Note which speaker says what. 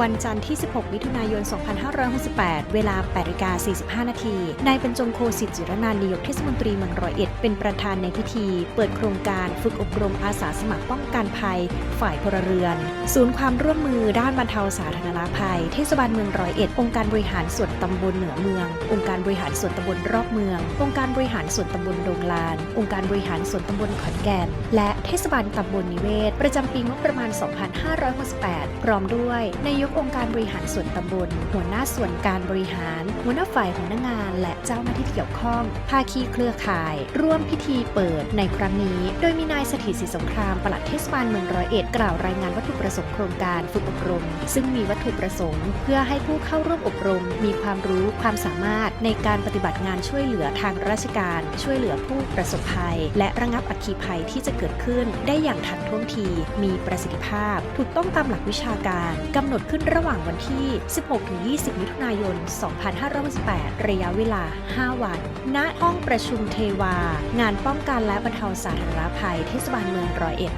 Speaker 1: วันจันทร์ที่ 16 มิถุนายน 2568 เวลา8นาฬิกา45 นาที นายบรรจงโคสิทธิ์จิรนันท์นายกเทศมนตรีเมืองร้อยเอ็ด เป็นประธานในพิธี เปิดโครงการฝึกอบรมอาสาสมัครป้องกันภัย ฝ่ายพลเรือน ศูนย์ความร่วมมือด้านบรรเทาสาธารณภัย เทศบาลเมืองร้อยเอ็ด องค์การบริหารส่วนตำบลเหนือเมือง องค์การบริหารส่วนตำบลรอบเมือง องค์การบริหารส่วนตำบลดงลาน องค์การบริหารส่วนตำบลขอนแก่น และเทศบาลตำบลนิเวศ ประจำปีงบประมาณ 2568 พร้อมด้วยนายกองค์การบริหารส่วนตำบล หัวหน้าส่วนการบริหาร หัวหน้าฝ่ายหัวหน้างาน และเจ้าหน้าที่เกี่ยวข้อง ภาคีเครือข่าย ร่วมพิธีเปิดในครั้งนี้ โดยมีนายสถิตศรีสงครามปลัดเทศบาลเมืองร้อยเอ็ดกล่าวรายงานวัตถุประสงค์โครงการฝึกอบรม ซึ่งมีวัตถุประสงค์ เพื่อให้ผู้เข้าร่วมอบรม มีความรู้ความสามารถในการปฏิบัติงานช่วยเหลือทางราชการ ช่วยเหลือผู้ประสบภัย และระงับอัคคีภัยที่จะเกิดขึ้น ได้อย่างทันท่วงที มีประสิทธิภาพ ถูกต้องตามหลักวิชาการกำหนดขึ้ขึ้นระหว่างวันที่ 16-20 มิถุนายน 2568 ระยะเวลา 5 วัน ณ ห้องประชุมเทวา งานป้องกันและบรรเทาสาธารณภัยเทศบาลเมืองร้อยเอ็ด